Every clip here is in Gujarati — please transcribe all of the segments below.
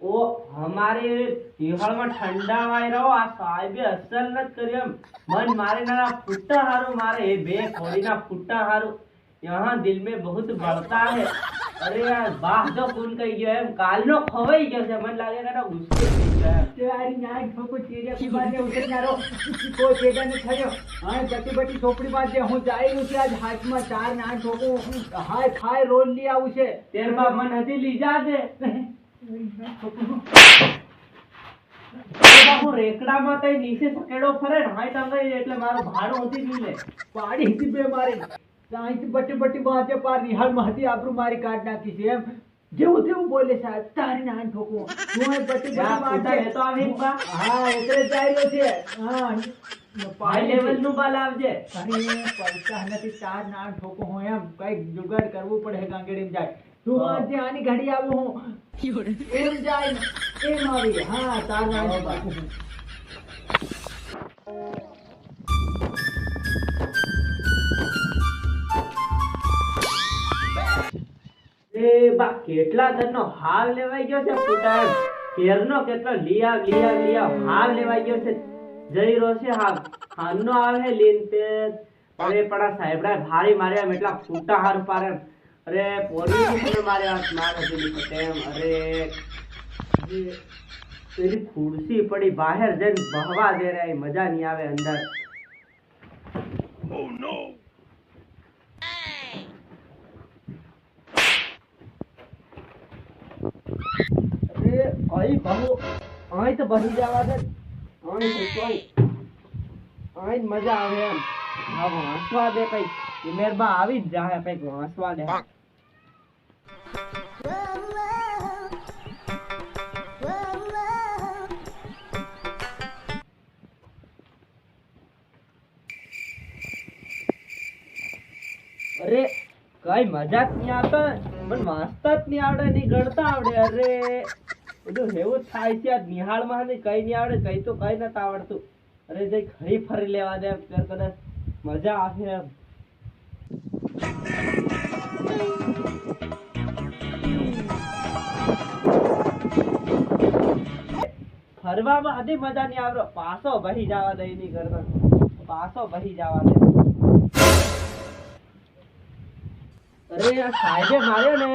ઓ, અમારે બિહારમાં ઠંડાવાય રહો, આ સાહેબે અસર ન કરી એમ. મન મારે ના ફૂટા હારું મારે બે ખોડીના ફૂટા હારું યહાં દિલ મેં બહુત બળતા હે. અરે યાર બાહ તો કુન કહી ગયો એમ. કાલનો ખવાઈ ગયો છે. મને લાગે કે ગુસ્સે થઈ ગયો એમ. તારી ન્યાય ઠોકો ચીરિયા કુમારને ઉતરનારો કો પેદા ન થયો. હા જતી બટી ચોપડી બાદ હું જાયેલું છે આજ હાથમાં. ચાર ના ઠોકો હાય ખાય રોલ લઈ આવું છે. તેર બા મન હતી લીજા દે રેકડામાં તઈ નીચે સકેડો ફરે ને હાઈટ તમે એટલે મારો ભાડો હતી જ લે પાડી હતી બે મારી. સાઈથી બટી બટી બાજે પાર નિહાળમાં હતી આબરૂ મારી કાઢ નાખી છે એમ. જેવું તેવું બોલે સાહેબ તારી નાન ઠોકો હું બટી બટી તો આવી હા એટલે ચાલ્યો છે. હા લેવલનું બાલ આવજે. અરે પૈસા નથી ચાર નાન ઠોકો હું એમ. કંઈક જુગાડ કરવું પડે ગાંગેડી જાય. તું હા. આજે આની ઘડી આવું હું. એમ જાય એમ આવી. હા ચાર ના ઠોકો બા, કેટલા ધનનો હાલ લેવાઈ ગયો છે ફૂટા કેરનો કેટલો? લિયા લિયા લિયા, હાલ લેવાઈ ગયો છે. જઈ રહ્યો છે હાલ. હાલનો આવે લીન તે. અરે પડા સાહેબડા ભારી માર્યા એટલા ફૂટા હાર પારે અરે પોલીસ માર્યા મારે પેલી પટે અરે પેલી ખુરશી પડી બહાર જઈને બહવા દે રે મજા નહીં આવે અંદર. અરે અહીં બહુ અહીં તો બહી જવા દે અહીં કોઈ અહીં મજા આવે એમ. હા હસવા દે કઈ ઉમેરમાં આવી જ જાય કંઈક હસવા દે. અરે કઈ મજા જ નહીં આવતા? પણ વાંચતા જ નહીં આવડે નહીં ગણતા આવડે. અરે. બધું એવું થાય છે નિહાળમાં ને કઈ નહીં આવડે, કઈ તો કઈ નતા આવડતું. અરે જઈ ખરી ફરી લેવા દે કદાચ મજા આવે એમ. ફરવામાં હજી મજા નહીં આવડે. પાછો બહી જવા દે નહીં કરતા પાછો બહી જવા દે. અરે સાહેબે માર્યો ને.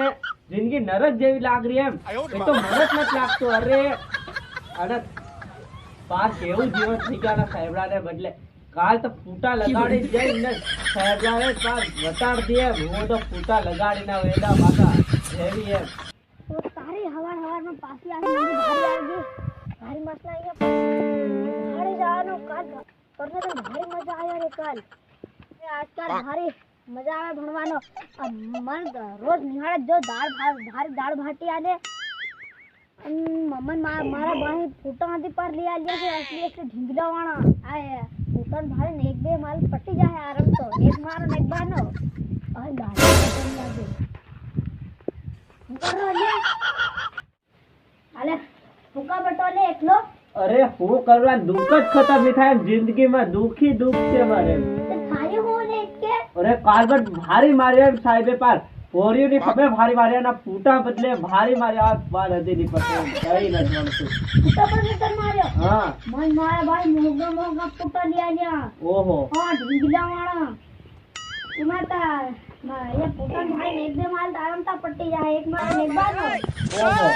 જિંદગી નરક જેવી લાગ રહી એમ એ તો જ નથી લાગતો. અરે અને પાર કેવું જીવન થઈ ગયા ના સાહેબડાને બદલે. કાલ તો ફૂટા લગાડી જઈને સાહેબડાને પાર વટાડ દે હું તો ફૂટા લગાડીને વેડા બાકા જેવી એમ. તો તારી હવાર હવારમાં પાછી આવી ભારી આવી ભારી મસ્ત ભારે જવાનું કાલ. કરને તો ભારી મજા આવી રે કાલ. આજકાલ ભારી. મજા આવે ભણવાનો. મન રોજ નિહાળે જ દાળ ભાત ભારી દાળ ભાટી આલે. અમ મમ્મન મારા ભાઈ ફૂટામાંથી પર લઈ આવ્યા છે એટલે એટલે ઢીંગલા વાળા આ ફૂટન ભારે ને એક બે માલ પટી જાય આરામ તો એક મારો ને એક બાનો. આ દાળ ભાત લાગે કરો લે. અલે ફૂકા બટોલે એકલો. અરે હું કરવા દુઃખ જ ખતમ થાય જિંદગીમાં દુઃખી દુઃખ છે મારે. અરે કાર્બન ભારી માર્યા સાહેબે પાર. પોરીઓ ની ખબર? ભારી માર્યા ના પૂટા બદલે ભારી માર્યા. આ બાર હતી ની પતે કઈ નથી મળતું પૂટા પર નતર માર્યો? હા. મન મારા ભાઈ મોગા મોગા પૂટા લઈ આવ્યા ઓહો. હા ઢીંગલા વાળા. એમાં તા એ ફૂટા ભાઈ એક બે માલ તારમતા પટી જાય. એક માલ એક ઓહો.